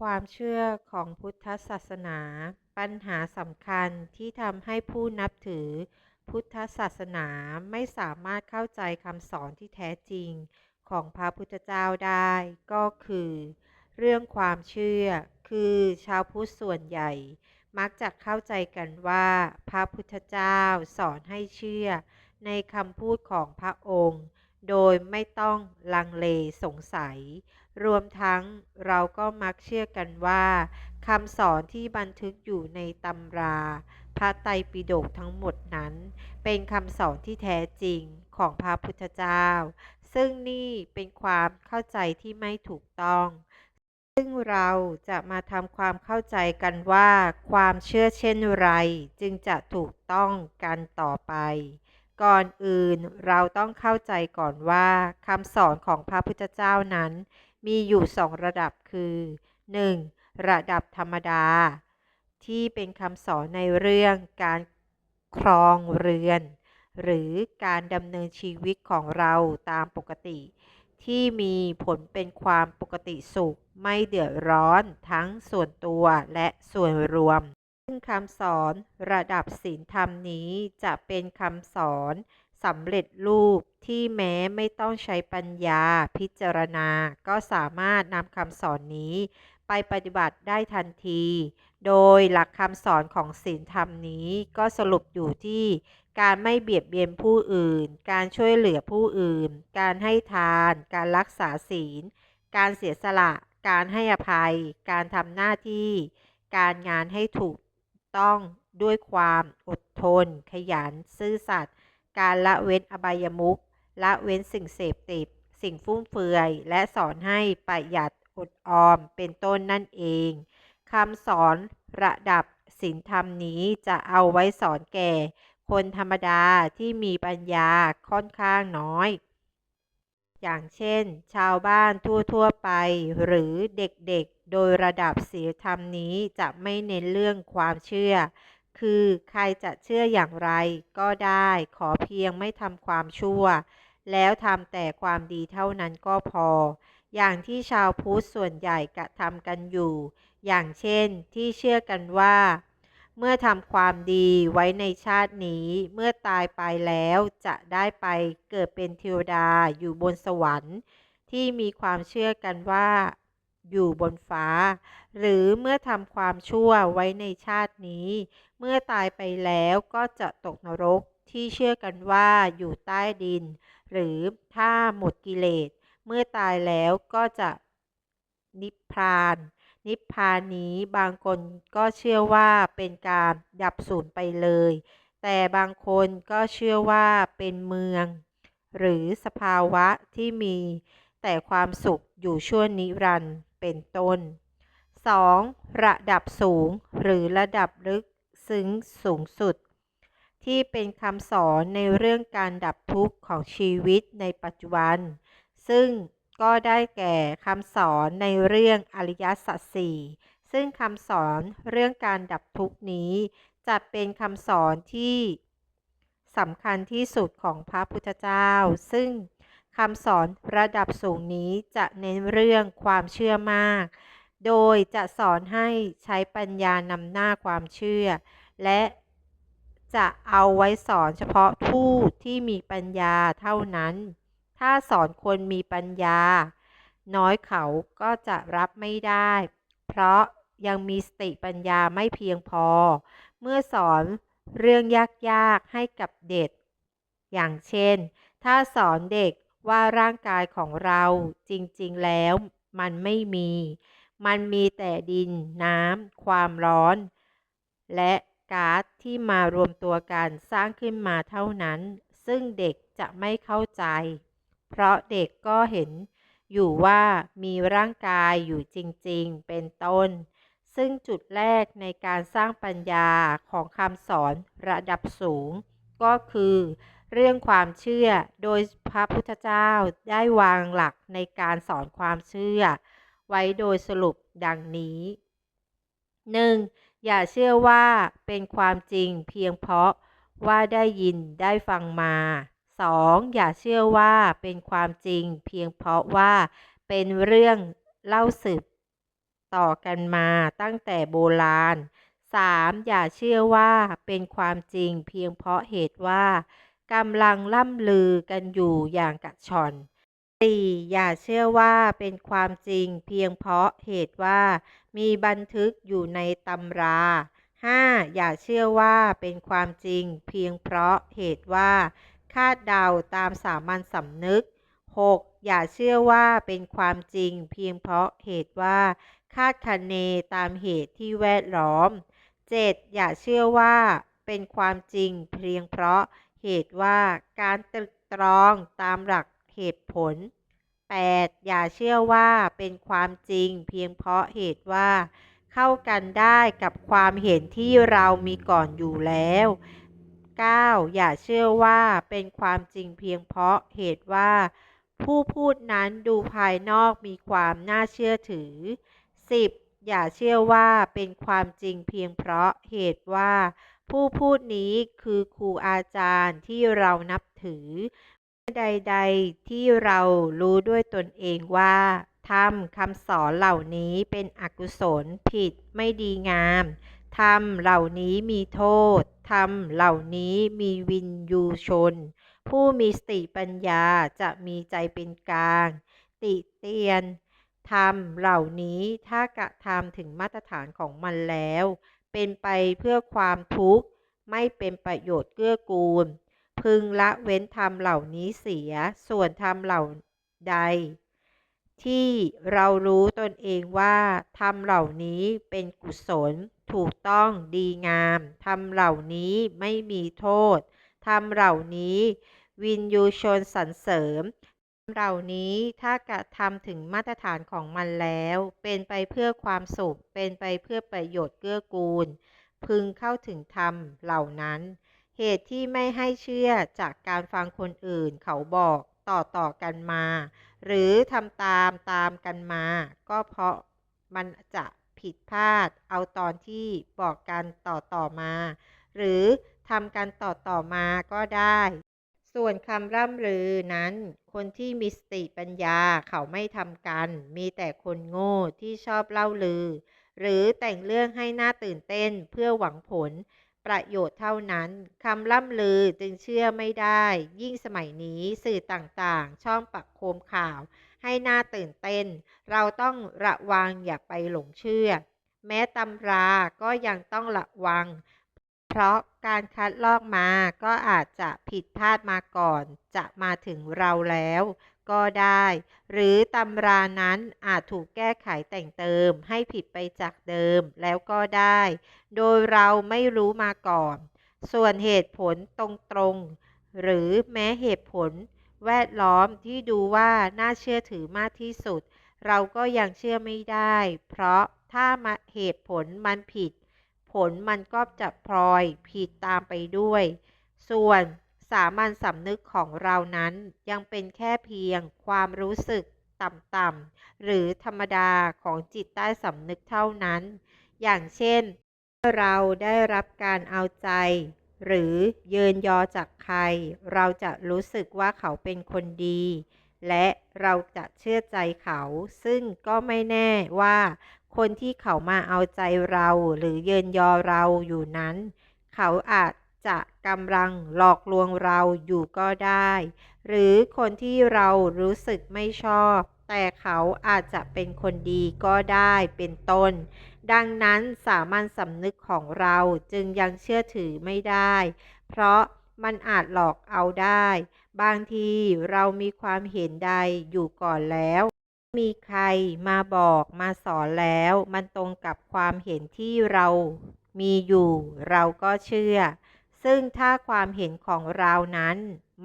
ความเชื่อของพุทธศาสนา ปัญหาสำคัญที่ทำให้ผู้นับถือ พุทธศาสนาไม่สามารถเข้าใจคำสอนที่แท้จริงของพระพุทธเจ้าได้ก็คือ เรื่องความเชื่อ คือชาวพุทธส่วนใหญ่ มักจะเข้าใจกันว่า พระพุทธเจ้าสอนให้เชื่อ ในคำพูดของพระองค์ โดยไม่ต้องลังเลสงสัย รวมทั้งเราก็มักเชื่อกันว่าคำสอนที่บันทึกอยู่ในตำรา พระไตรปิฎกทั้งหมดนั้น เป็นคำสอนที่แท้จริงของพระพุทธเจ้า ซึ่งนี่เป็นความเข้าใจที่ไม่ถูกต้อง ซึ่งเราจะมาทำความเข้าใจกันว่า ความเชื่อเช่นไรจึงจะถูกต้องกันต่อไป ก่อนอื่นเราต้องเข้าใจก่อนว่าคำสอนของพระพุทธเจ้านั้น มีอยู่สองระดับคือ 1. ระดับธรรมดา ที่เป็นคำสอนในเรื่องการครองเรือน หรือการดำเนินชีวิตของเราตามปกติ ที่มีผลเป็นความปกติสุขไม่เดือดร้อนทั้งส่วนตัวและส่วนรวม ซึ่งคำสอนระดับศีลธรรมนี้จะเป็นคำสอนสำเร็จรูปที่แม้ไม่ต้องใช้ปัญญาพิจารณา ก็สามารถนำคำสอนนี้ ไปปฏิบัติได้ทันที โดยหลักคำสอนของศีลธรรมนี้ก็สรุปอยู่ที่การไม่เบียดเบียนผู้อื่น การช่วยเหลือผู้อื่น การให้ทาน การรักษาศีล การเสียสละ การให้อภัย การทำหน้าที่ การงานให้ถูก ต้องด้วยความอดทน ขยัน ซื่อสัตย์ การละเว้นอบายมุข ละเว้นสิ่งเสพติด สิ่งฟุ่มเฟือย และสอนให้ประหยัดอดออม เป็นต้นนั่นเองคำสอนระดับศีลธรรมนี้จะเอาไว้สอนแก่ คนธรรมดาที่มีปัญญาค่อนข้างน้อย อย่างเช่น ชาวบ้านทั่ว ๆ ไป หรือเด็ก โดยระดับศีลธรรมนี้จะไม่เน้นเรื่องความเชื่อ คือใครจะเชื่ออย่างไรก็ได้ขอเพียงไม่ทำความชั่ว แล้วทำแต่ความดีเท่านั้นก็พอ อย่างที่ชาวพุทธส่วนใหญ่กระทำกันอยู่ อย่างเช่นที่เชื่อกันว่า เมื่อทำความดีไว้ในชาตินี้ เมื่อตายไปแล้วจะได้ไปเกิดเป็นเทวดาอยู่บนสวรรค์ ที่มีความเชื่อกันว่า อยู่บนฟ้า หรือเมื่อทำความชั่วไว้ในชาตินี้ เมื่อตายไปแล้วก็จะตกนรกที่เชื่อกันว่าอยู่ใต้ดิน หรือถ้าหมดกิเลส เมื่อตายแล้วก็จะนิพพาน นิพพานนี้บางคนก็เชื่อว่าเป็นการดับสูญไปเลย แต่บางคนก็เชื่อว่าเป็นเมือง หรือสภาวะที่มีแต่ความสุขอยู่ชั่วนิรันดร์ เป็นต้น 2. ระดับสูงหรือระดับลึกซึ้งสูงสุด ที่เป็นคำสอนในเรื่องการดับทุกข์ของชีวิตในปัจจุบัน ซึ่งก็ได้แก่คำสอนในเรื่องอริยสัจสี่ซึ่งคำสอนเรื่องการดับทุกข์นี้ จะเป็นคำสอนที่สำคัญที่สุดของพระพุทธเจ้า ซึ่ง คำสอนระดับสูงนี้จะเน้นเรื่องความเชื่อมาก โดยจะสอนให้ใช้ปัญญานำหน้าความเชื่อ และจะเอาไว้สอนเฉพาะผู้ที่มีปัญญาเท่านั้น ถ้าสอนคนมีปัญญา น้อยเขาก็จะรับไม่ได้ เพราะยังมีสติปัญญาไม่เพียงพอ เมื่อสอนเรื่องยาก ๆ ให้กับเด็ก อย่างเช่น ถ้าสอนเด็ก ว่าร่างกายของเราจริงๆแล้วมันไม่มี มันมีแต่ดิน น้ำ ความร้อน และก๊าซที่มารวมตัวกันสร้างขึ้นมาเท่านั้น ซึ่งเด็กจะไม่เข้าใจ เพราะเด็กก็เห็นอยู่ว่ามีร่างกายอยู่จริงๆ เป็นต้น ซึ่งจุดแรกในการสร้างปัญญาของคำสอนระดับสูง ก็คือ เรื่องความเชื่อ โดยพระพุทธเจ้าได้วางหลักในการสอนความเชื่อ ไว้โดยสรุปดังนี้ 1. อย่าเชื่อว่าเป็นความจริงเพียงเพราะว่าได้ยินได้ฟังมา 2. อย่าเชื่อว่าเป็นความจริงเพียงเพราะว่าเป็นเรื่องเล่าสืบต่อกันมาตั้งแต่โบราณ 3. อย่าเชื่อว่าเป็นความจริงเพียงเพราะเหตุว่า กำลังล่ำลือกันอยู่อย่างกระชอน 4. อย่าเชื่อว่าเป็นความจริงเพียงเพราะเหตุว่ามีบันทึกอยู่ในตำรา 5. อย่าเชื่อว่าเป็นความจริงเพียงเพราะเหตุว่า คาดเดาตามสามัญสำนึก 6. อย่าเชื่อว่าเป็นความจริงเพียงเพราะเหตุว่า คาดคะเนตามเหตุที่แวดล้อม 7. อย่าเชื่อว่าเป็นความจริงเพียงเพราะ เหตุว่าการตรึกตรองตามหลักเหตุผล 8. อย่าเชื่อว่าเป็นความจริงเพียงเพราะเหตุว่า เข้ากันได้กับความเห็นที่เรามีก่อนอยู่แล้ว 9. อย่าเชื่อว่าเป็นความจริงเพียงเพราะเหตุว่า ผู้พูดนั้นดูภายนอกมีความน่าเชื่อถือ 10. อย่าเชื่อว่าเป็นความจริงเพียงเพราะเหตุว่า ผู้พูดนี้คือครูอาจารย์ที่เรานับถือ ใดๆที่เรารู้ด้วยตนเองว่าธรรมคำสอนเหล่านี้เป็นอกุศลผิดไม่ดีงามธรรมเหล่านี้มีโทษธรรมเหล่านี้มีวินยูชน ผู้มีสติปัญญาจะมีใจเป็นกลาง ติเตียนธรรมเหล่านี้ถ้ากระทำถึงมาตรฐานของมันแล้ว เป็นไปเพื่อความทุกข์ ไม่เป็นประโยชน์เกื้อกูล พึงละเว้นธรรมเหล่านี้เสีย ส่วนธรรมเหล่าใด ที่เรารู้ตนเองว่าธรรมเหล่านี้เป็นกุศล ถูกต้องดีงามธรรมเหล่านี้ไม่มีโทษธรรมเหล่านี้ วินยูชนสรรเสริม เหล่านี้ถ้ากระทำถึงมาตรฐานของมันแล้ว เป็นไปเพื่อความสุข เป็นไปเพื่อประโยชน์เกื้อกูล พึงเข้าถึงธรรมเหล่านั้น เหตุที่ไม่ให้เชื่อจากการฟังคนอื่นเขาบอกต่อต่อกันมา หรือทำตามตามกันมา ก็เพราะมันจะผิดพลาดเอาตอนที่บอกกันต่อต่อมา หรือทำกันต่อต่อมาก็ได้ ส่วนคำร่ำลือนั้น คนที่มีสติปัญญาเขาไม่ทำกัน มีแต่คนโง่ที่ชอบเล่าลือ หรือแต่งเรื่องให้หน่าตื่นเต้นเพื่อหวังผล ประโยชน์เท่านั้นคำล่ำลือจึงเชื่อไม่ได้ ยิ่งสมัยนี้สื่อต่างๆ ช่องปักโคมข่าว ให้หน่าตื่นเต้น เราต้องระวังอย่าไปหลงเชื่อ แม้ตำราก็ยังต้องระวัง เพราะการคัดลอกมาก็อาจจะผิดพลาดมาก่อน จะมาถึงเราแล้ว ก็ได้ หรือตำรานั้นอาจถูกแก้ไขแต่งเติมให้ผิดไปจากเดิมแล้วก็ได้ โดยเราไม่รู้มาก่อน ส่วนเหตุผลตรงๆ หรือแม้เหตุผลแวดล้อมที่ดูว่าน่าเชื่อถือมากที่สุด เราก็ยังเชื่อไม่ได้ เพราะถ้ามาเหตุผลมันผิด ผลมันก็จะพลอยผิดตามไปด้วย ส่วนสามัญสำนึกของเรานั้นยังเป็นแค่เพียงความรู้สึกต่ำๆหรือธรรมดาของจิตใต้สำนึกเท่านั้น อย่างเช่นเมื่อเราได้รับการเอาใจ หรือเยินยอจากใคร เราจะรู้สึกว่าเขาเป็นคนดี และเราจะเชื่อใจเขา ซึ่งก็ไม่แน่ว่า คนที่เขามาเอาใจเราหรือเยินยอเราอยู่นั้น เขาอาจจะกำลังหลอกลวงเราอยู่ก็ได้ หรือคนที่เรารู้สึกไม่ชอบ แต่เขาอาจจะเป็นคนดีก็ได้เป็นต้น ดังนั้นสามัญสำนึกของเราจึงยังเชื่อถือไม่ได้ เพราะมันอาจหลอกเอาได้ บางทีเรามีความเห็นใดอยู่ก่อนแล้ว มีใครมาบอกมาสอนแล้ว มันตรงกับความเห็นที่เรามีอยู่ เราก็เชื่อ ซึ่งถ้าความเห็นของเรานั้น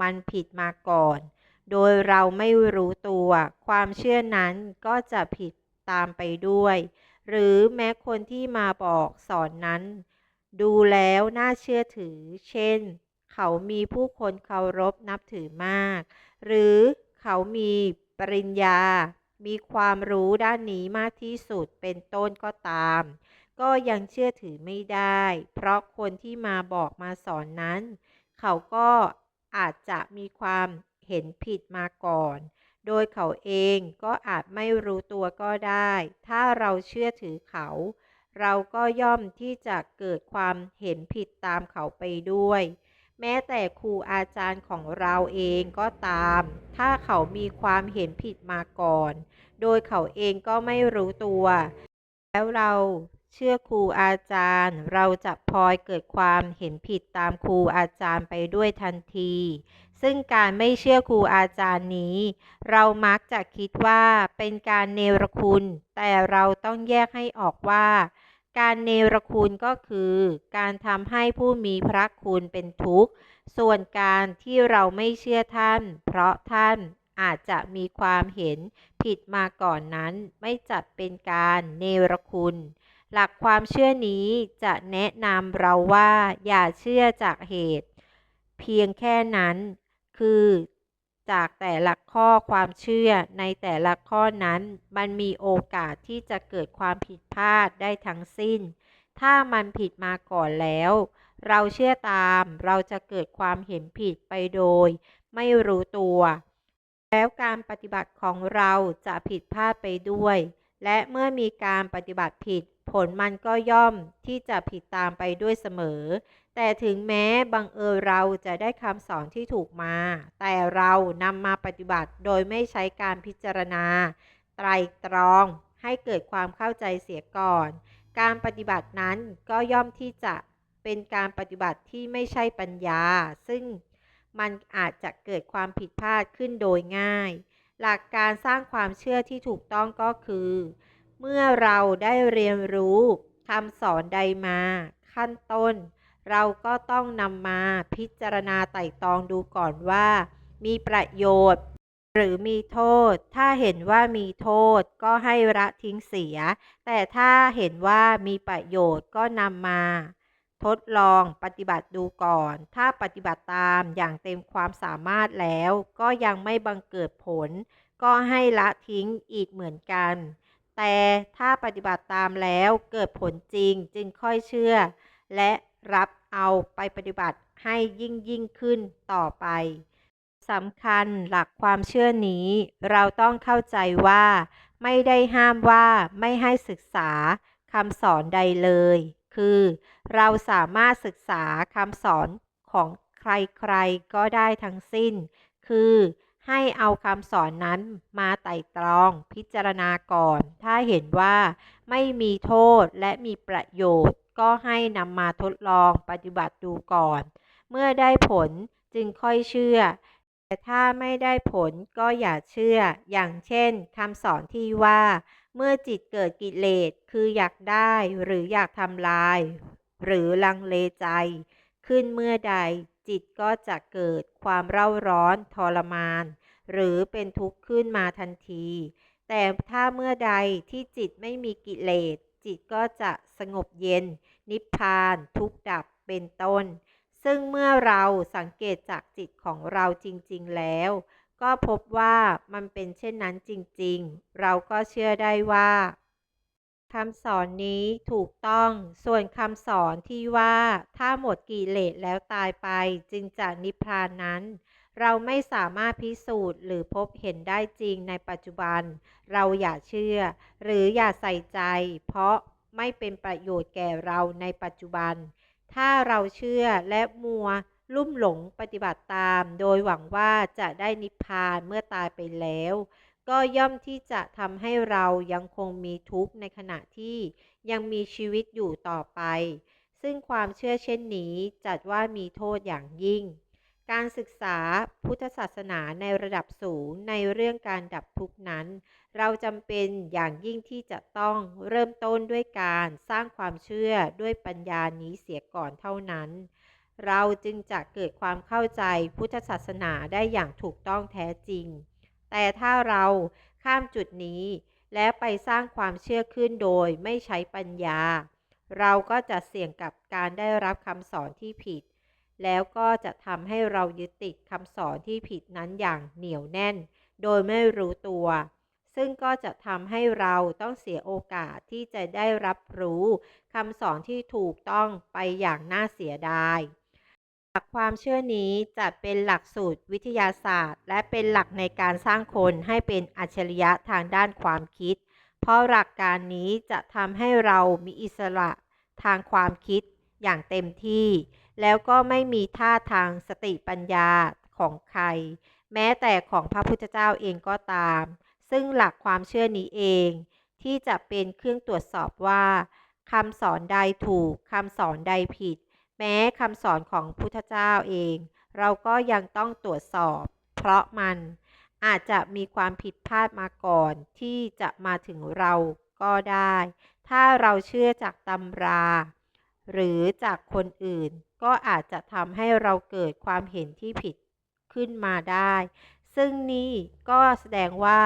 มันผิดมาก่อน โดยเราไม่รู้ตัว ความเชื่อนั้นก็จะผิดตามไปด้วย หรือแม้คนที่มาบอกสอนนั้น ดูแล้วน่าเชื่อถือ เช่น เขามีผู้คนเคารพนับถือมาก หรือเขามีปริญญา มีความรู้ด้านนี้มากที่สุดเป็นต้นก็ตาม ก็ยังเชื่อถือไม่ได้ เพราะคนที่มาบอกมาสอนนั้น เขาก็อาจจะมีความเห็นผิดมาก่อน โดยเขาเองก็อาจไม่รู้ตัวก็ได้ ถ้าเราเชื่อถือเขา เราก็ย่อมที่จะเกิดความเห็นผิดตามเขาไปด้วย แม้แต่ครูอาจารย์ของเราเองก็ตาม ถ้าเขามีความเห็นผิดมาก่อน โดยเขาเองก็ไม่รู้ตัว แล้วเราเชื่อครูอาจารย์ เราจะพลอยเกิดความเห็นผิดตามครูอาจารย์ไปด้วยทันที ซึ่งการไม่เชื่อครูอาจารย์นี้ เรามักจะคิดว่าเป็นการเนรคุณ แต่เราต้องแยกให้ออกว่า การเนรคุณก็คือการทำให้ผู้มีพระคุณเป็นทุกข์ ส่วนการที่เราไม่เชื่อท่าน เพราะท่านอาจจะมีความเห็นผิดมาก่อนนั้นไม่จัดเป็นการเนรคุณ หลักความเชื่อนี้จะแนะนำเราว่าอย่าเชื่อจากเหตุ เพียงแค่นั้น คือ จากแต่ละข้อความเชื่อในแต่ละข้อนั้น มันมีโอกาสที่จะเกิดความผิดพลาดได้ทั้งสิ้น ถ้ามันผิดมาก่อนแล้ว เราเชื่อตามเราจะเกิดความเห็นผิดไปโดย ไม่รู้ตัว แล้วการปฏิบัติของเราจะผิดพลาดไปด้วย และเมื่อมีการปฏิบัติผิด ผลมันก็ย่อมที่จะผิดตามไปด้วยเสมอ แต่ถึงแม้บังเอิญเราจะได้คำสอนที่ถูกมา แต่เรานำมาปฏิบัติโดยไม่ใช้การพิจารณา ไตรตรองให้เกิดความเข้าใจเสียก่อน การปฏิบัตินั้นก็ย่อมที่จะเป็นการปฏิบัติที่ไม่ใช่ปัญญา ซึ่งมันอาจจะเกิดความผิดพลาดขึ้นโดยง่าย หลักการสร้างความเชื่อที่ถูกต้องก็คือ เมื่อเราได้เรียนรู้คำสอนใดมา ขั้นต้น เราก็ต้องนำมาพิจารณาไต่ตองดูก่อนว่า มีประโยชน์ หรือมีโทษ ถ้าเห็นว่ามีโทษก็ให้ละทิ้งเสีย แต่ถ้าเห็นว่ามีประโยชน์ก็นำมา ทดลองปฏิบัติดูก่อน ถ้าปฏิบัติตามอย่างเต็มความสามารถแล้ว ก็ยังไม่บังเกิดผล ก็ให้ละทิ้งอีกเหมือนกัน แต่ถ้าปฏิบัติตามแล้วเกิดผลจริงจึงค่อยเชื่อ และรับเอาไปปฏิบัติให้ยิ่งยิ่งขึ้นต่อไปสำคัญหลักความเชื่อนี้ เราต้องเข้าใจว่า ไม่ได้ห้ามว่าไม่ให้ศึกษาคำสอนใดเลย คือ เราสามารถศึกษาคำสอนของใครๆก็ได้ทั้งสิ้น คือ ให้เอาคำสอนนั้นมาไต่ตรองพิจารณาก่อน ถ้าเห็นว่าไม่มีโทษและมีประโยชน์ ก็ให้นำมาทดลองปฏิบัติดูก่อน เมื่อได้ผลจึงค่อยเชื่อ แต่ถ้าไม่ได้ผลก็อย่าเชื่อ อย่างเช่นคำสอนที่ว่า เมื่อจิตเกิดกิเลสคืออยากได้หรืออยากทำลาย หรือลังเลใจ ขึ้นเมื่อใดจิตก็จะเกิดความเร่าร้อนทรมาน หรือเป็นทุกข์ขึ้นมาทันที แต่ถ้าเมื่อใดที่จิตไม่มีกิเลส จิตก็จะสงบเย็น นิพพาน ทุกข์ดับเป็นต้น ซึ่งเมื่อเราสังเกตจากจิตของเราจริง ๆ แล้ว ก็พบว่ามันเป็นเช่นนั้นจริง ๆ เราก็เชื่อได้ว่าคำสอนนี้ถูกต้อง ส่วนคำสอนที่ว่าถ้าหมดกิเลสแล้วตายไปจึงจะนิพพานนั้น เราไม่สามารถพิสูจน์หรือพบเห็นได้จริงในปัจจุบัน เราอย่าเชื่อ หรืออย่าใส่ใจ เพราะไม่เป็นประโยชน์แก่เราในปัจจุบัน ถ้าเราเชื่อและมัวลุ่มหลงปฏิบัติตาม โดยหวังว่าจะได้นิพพานเมื่อตายไปแล้ว ก็ย่อมที่จะทำให้เรายังคงมีทุกข์ในขณะที่ยังมีชีวิตอยู่ต่อไป ซึ่งความเชื่อเช่นนี้จัดว่ามีโทษอย่างยิ่ง การศึกษาพุทธศาสนาในระดับสูงในเรื่องการดับทุกข์นั้น เราจำเป็นอย่างยิ่งที่จะต้องเริ่มต้นด้วยการสร้างความเชื่อด้วยปัญญานี้เสียก่อนเท่านั้น เราจึงจะเกิดความเข้าใจพุทธศาสนาได้อย่างถูกต้องแท้จริง แต่ถ้าเราข้ามจุดนี้ และไปสร้างความเชื่อขึ้นโดยไม่ใช้ปัญญา เราก็จะเสี่ยงกับการได้รับคำสอนที่ผิด แล้วก็จะทำให้เรายึดติดคำสอนที่ผิดนั้นอย่างเหนียวแน่น โดยไม่รู้ตัว ซึ่งก็จะทำให้เราต้องเสียโอกาสที่จะได้รับรู้คำสอนที่ถูกต้องไปอย่างน่าเสียดายหลักความเชื่อนี้จะเป็นหลักสูตรวิทยาศาสตร์ และเป็นหลักในการสร้างคนให้เป็นอัจฉริยะทางด้านความคิด เพราะหลักการนี้จะทำให้เรามีอิสระทางความคิดอย่างเต็มที่ แล้วก็ไม่มีท่าทางสติปัญญาของใคร แม้แต่ของพระพุทธเจ้าเองก็ตาม ซึ่งหลักความเชื่อนี้เอง ที่จะเป็นเครื่องตรวจสอบว่าคำสอนใดถูกคำสอนใดผิด แม้คำสอนของพุทธเจ้าเอง เราก็ยังต้องตรวจสอบ เพราะมันอาจจะมีความผิดพลาดมาก่อน ที่จะมาถึงเราก็ได้ ถ้าเราเชื่อจากตำรา หรือจากคนอื่น ก็อาจจะทำให้เราเกิดความเห็นที่ผิดขึ้นมาได้ ซึ่งนี่ก็แสดงว่า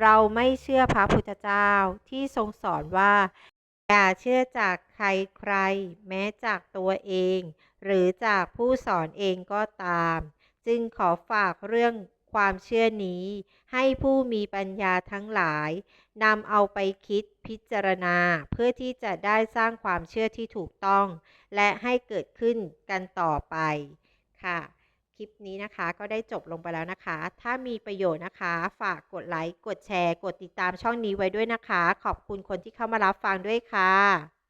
เราไม่เชื่อพระพุทธเจ้าที่ทรงสอนว่า อย่าเชื่อจากใครใคร แม้จากตัวเอง หรือจากผู้สอนเองก็ตาม จึงขอฝากเรื่อง ความเชื่อนี้ ให้ผู้มีปัญญาทั้งหลายนำเอาไปคิดพิจารณาเพื่อที่จะได้สร้างความเชื่อที่ถูกต้อง และให้เกิดขึ้นกันต่อไปค่ะ คลิปนี้นะคะก็ได้จบลงไปแล้วนะคะ ถ้ามีประโยชน์นะคะ ฝากกดไลค์ กดแชร์ กดติดตามช่องนี้ไว้ด้วยนะคะ ขอบคุณคนที่เข้ามารับฟังด้วยค่ะ